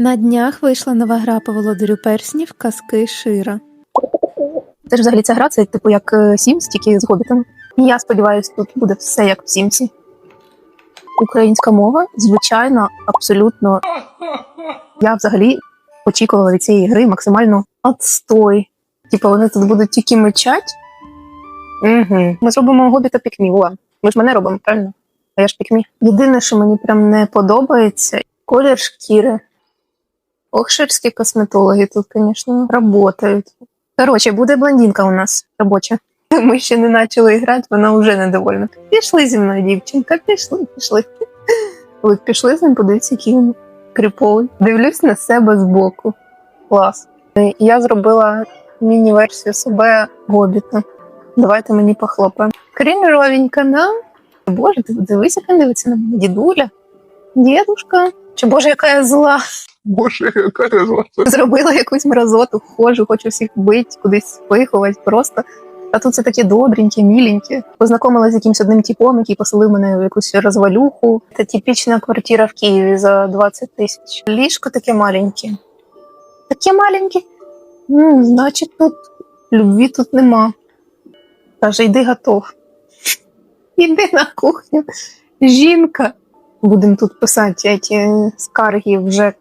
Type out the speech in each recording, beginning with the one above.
На днях вийшла нова гра по володарю перснів казки Шира. Це ж взагалі ця гра, це типу як Sims, тільки з гобітами. І я сподіваюся, тут буде все як в Сімсі. Українська мова, звичайно, абсолютно. Я взагалі очікувала від цієї гри максимально отстой. Типу, вони тут будуть тільки мечать. Угу. Ми зробимо гобіта пікмі. О, ми ж мене робимо, правильно? А я ж пікмі. Єдине, що мені прям не подобається, колір шкіри. Ох, ширські косметологи тут, звісно, працюють. Коротше, буде блондинка у нас робоча. Ми ще не почали грати, вона вже недовольна. Пішли зі мною, дівчинка, пішли, пішли. От пішли з ним, подивіться, який він криповий. Дивлюсь на себе збоку. Клас. Е, Я зробила міні-версію себе гобіта. Давайте мені похлопаємо. Крінжовенька, да? Боже, ти дивись, як він дивиться на мене. Дідуля, дідушка. Чи боже, яка я зла. Боже, яка результат. Зробила якусь мразоту, хожу, хочу всіх бити, кудись спихувати просто. А тут це такі добренькі, міленькі. Познайомилася з якимось одним типом, який поселив мене в якусь розвалюху. Це типічна квартира в Києві за 20 тисяч. Ліжко таке маленьке. Таке маленьке. Ну, значить, тут любві тут нема. Каже, йди готов. Іди на кухню. Жінка. Будемо тут писати ці скарги вже.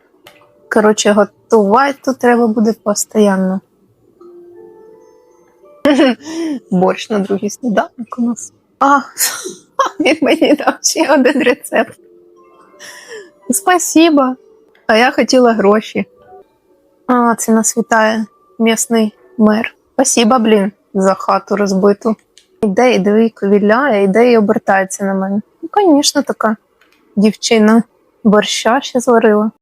Коротше, готувати тут треба буде постійно. Борщ на другий сніданок у нас. А, він мені дав ще один рецепт. Спасибо. А я хотіла гроші. А, це нас вітає місний мер. Спасибо, блін, за хату розбиту. Іде, і диви, ковіляє, іде і обертається на мене. Ну, звісно, така дівчина борща ще зварила.